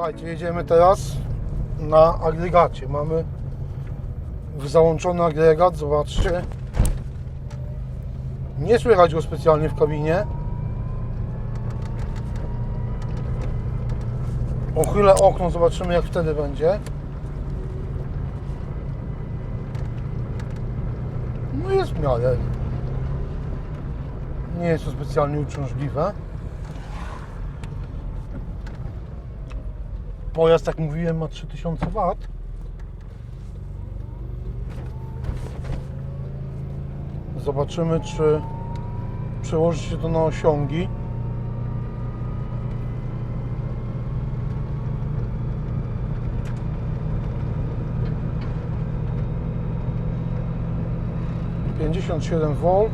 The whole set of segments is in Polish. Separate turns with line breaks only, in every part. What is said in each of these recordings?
Słuchajcie, jedziemy teraz na agregacie. Mamy załączony agregat, zobaczcie. Nie słychać go specjalnie w kabinie. Ochylę okno, zobaczymy jak wtedy będzie. No jest w miarę. Nie jest to specjalnie uciążliwe. Pojazd, jak mówiłem, ma 3000 W. Zobaczymy, czy przełoży się to na osiągi. Pięćdziesiąt siedem V,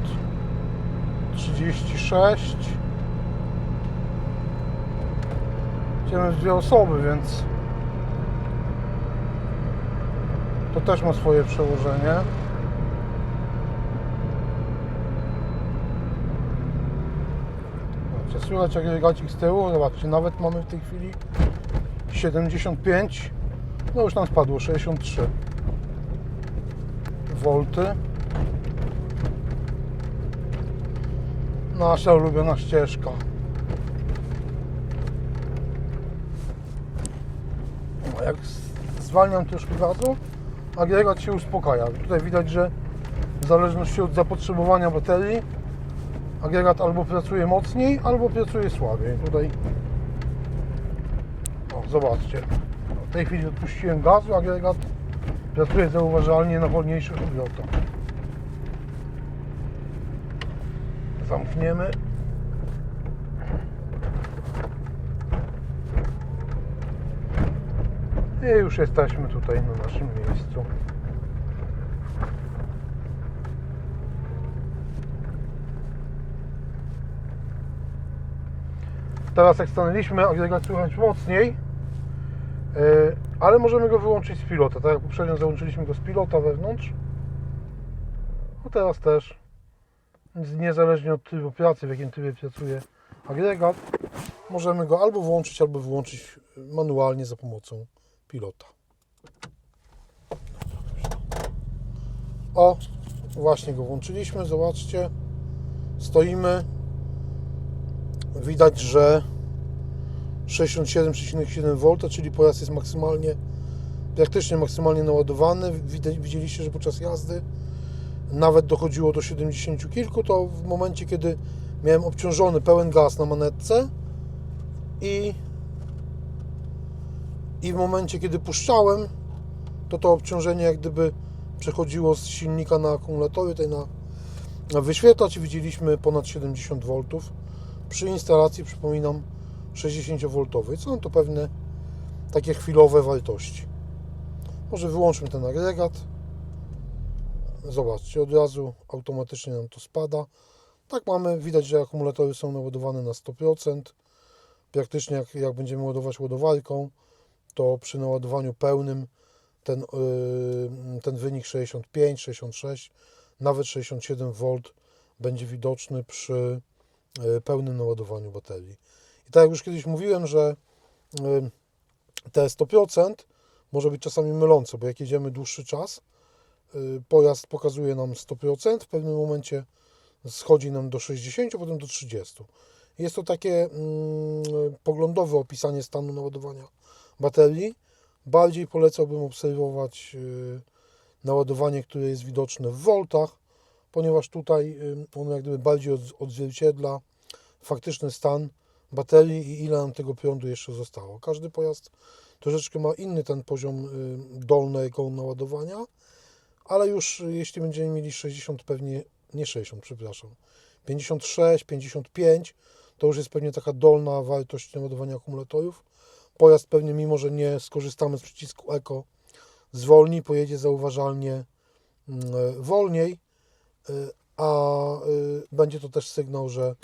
trzydzieści sześć. W dwie osoby, więc to też ma swoje przełożenie. Zobaczcie, słychać jak agregacik z tyłu, zobaczcie, nawet mamy w tej chwili 75, no już nam spadło 63 volty. Nasza ulubiona ścieżka. No, jak zwalniam troszkę gazu, agregat się uspokaja. Tutaj widać, że w zależności od zapotrzebowania baterii agregat albo pracuje mocniej, albo pracuje słabiej. Tutaj o, zobaczcie. W tej chwili odpuściłem gazu, agregat pracuje zauważalnie na wolniejszych obrotach. Zamkniemy. I już jesteśmy tutaj na naszym miejscu. Teraz jak stanęliśmy, agregat słychać mocniej, yy, ale możemy go wyłączyć z pilota. Tak jak poprzednio załączyliśmy go z pilota wewnątrz. No teraz też, niezależnie od trybu pracy, w jakim trybie pracuje agregat, możemy go albo włączyć, albo wyłączyć manualnie za pomocą pilota. O, właśnie go włączyliśmy, zobaczcie. Stoimy. Widać, że 67,7 V, czyli pojazd jest maksymalnie, praktycznie maksymalnie naładowany. Widzieliście, że podczas jazdy nawet dochodziło do 70 kilku, to w momencie, kiedy miałem obciążony pełen gaz na manetce i i w momencie, kiedy puszczałem, to to obciążenie jak gdyby przechodziło z silnika na akumulatory, tutaj na, na wyświetlacz i widzieliśmy ponad 70 V. Przy instalacji, przypominam, 60V. Są to pewne takie chwilowe wartości. Może wyłączmy ten agregat. Zobaczcie, od razu automatycznie nam to spada. Tak mamy, widać, że akumulatory są naładowane na 100%. Praktycznie jak, jak będziemy ładować ładowarką, to przy naładowaniu pełnym ten, yy, ten wynik 65, 66, nawet 67 V będzie widoczny przy yy, pełnym naładowaniu baterii. I tak jak już kiedyś mówiłem, że yy, te 100% może być czasami mylące, bo jak jedziemy dłuższy czas, pojazd pokazuje nam 100%, w pewnym momencie schodzi nam do 60, potem do 30. Jest to takie mm, poglądowe opisanie stanu naładowania baterii. Bardziej polecałbym obserwować yy, naładowanie, które jest widoczne w voltach, ponieważ tutaj yy, ono jak gdyby bardziej od- odzwierciedla faktyczny stan baterii i ile nam tego prądu jeszcze zostało. Każdy pojazd troszeczkę ma inny ten poziom yy, dolnego naładowania, ale już jeśli będziemy mieli 60, pewnie nie 60, przepraszam, 56, 55, to już jest pewnie taka dolna wartość naładowania akumulatorów pojazd pewnie, mimo że nie skorzystamy z przycisku Eco, zwolni, pojedzie zauważalnie mm, wolniej, y, a y, będzie to też sygnał, że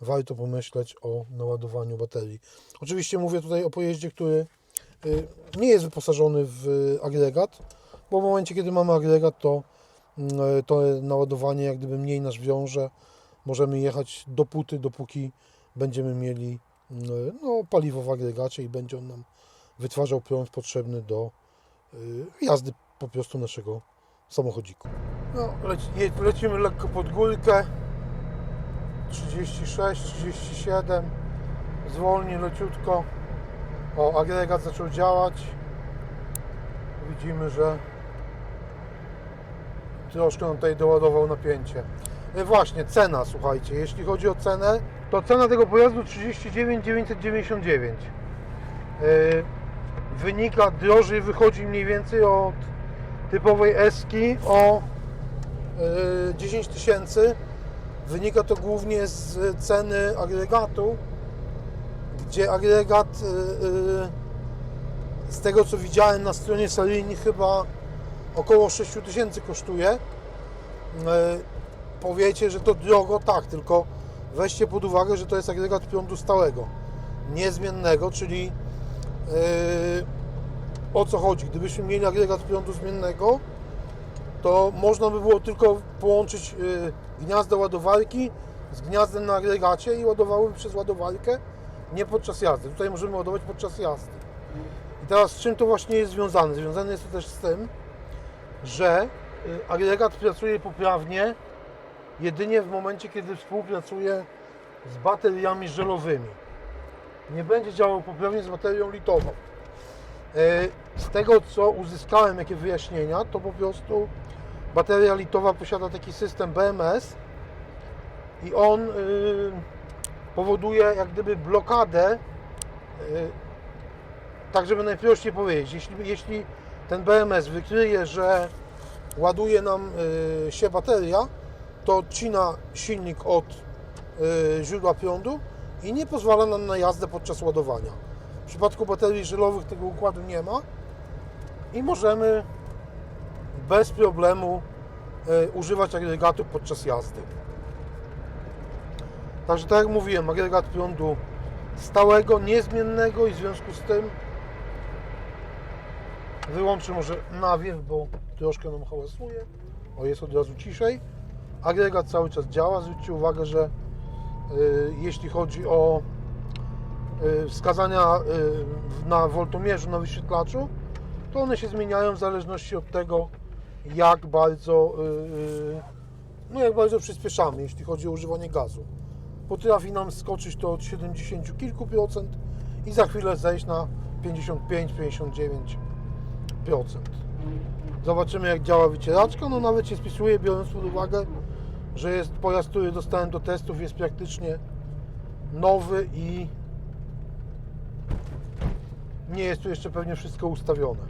warto pomyśleć o naładowaniu baterii. Oczywiście mówię tutaj o pojeździe, który nie jest wyposażony w agregat, bo w momencie, kiedy mamy agregat, to mm, to naładowanie jak gdyby mniej nas wiąże. Możemy jechać dopóty, dopóki będziemy mieli no, paliwo w agregacie i będzie on nam wytwarzał prąd potrzebny do y, jazdy po prostu naszego samochodziku. No, lecimy lekko pod górkę. 36, 37. Zwolni leciutko. O, agregat zaczął działać. Widzimy, że troszkę on tutaj doładował napięcie. E, Właśnie, cena, słuchajcie, jeśli chodzi o cenę, to cena tego pojazdu 39 999. E, Wynika drożej, wychodzi mniej więcej od typowej Eski o e, 10 tysięcy. Wynika to głównie z ceny agregatu, gdzie agregat e, z tego co widziałem na stronie seryjnej chyba około 6 tysięcy kosztuje. Powiecie, że to drogo, tak, tylko weźcie pod uwagę, że to jest agregat prądu stałego, niezmiennego, czyli yy, o co chodzi? Gdybyśmy mieli agregat prądu zmiennego, to można by było tylko połączyć yy, gniazdo ładowarki z gniazdem na agregacie i ładowałyby przez ładowarkę, nie podczas jazdy. Tutaj możemy ładować podczas jazdy. I teraz z czym to właśnie jest związane? Związane jest to też z tym, że y, agregat pracuje poprawnie jedynie w momencie, kiedy współpracuje z bateriami żelowymi. Nie będzie działał poprawnie z baterią litową. Y, Z tego, co uzyskałem, jakie wyjaśnienia, to po prostu bateria litowa posiada taki system BMS i on y, powoduje jak gdyby blokadę y, tak żeby najprościej powiedzieć, jeśli, jeśli ten BMS wykryje, że ładuje nam y, się bateria, to odcina silnik od y, źródła prądu i nie pozwala nam na jazdę podczas ładowania. W przypadku baterii żelowych tego układu nie ma i możemy bez problemu y, używać agregatu podczas jazdy. Także tak jak mówiłem, agregat prądu stałego, niezmiennego i w związku z tym Wyłączę może nawiew, bo troszkę nam hałasuje. O, jest od razu ciszej. Agregat cały czas działa. Zwróćcie uwagę, że y, jeśli chodzi o y, wskazania y, na woltomierzu, na wyświetlaczu, to one się zmieniają w zależności od tego, jak bardzo, no jak bardzo przyspieszamy, jeśli chodzi o używanie gazu. Potrafi nam skoczyć to od 70 kilku procent i za chwilę zejść na 55-59 procent. Zobaczymy jak działa wycieraczka. No nawet się spisuje, biorąc pod uwagę, że jest pojazd, który dostałem do testów, jest praktycznie nowy i nie jest tu jeszcze pewnie wszystko ustawione.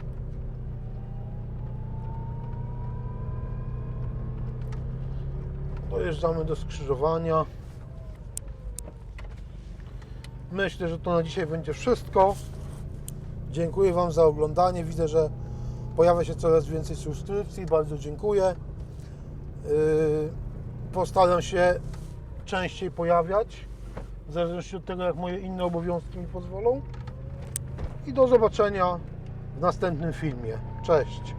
Dojeżdżamy do skrzyżowania. Myślę, że to na dzisiaj będzie wszystko. Dziękuję Wam za oglądanie. Widzę, że pojawia się coraz więcej subskrypcji. Bardzo dziękuję. Yy, Postaram się częściej pojawiać, w zależności od tego, jak moje inne obowiązki mi pozwolą. I do zobaczenia w następnym filmie. Cześć!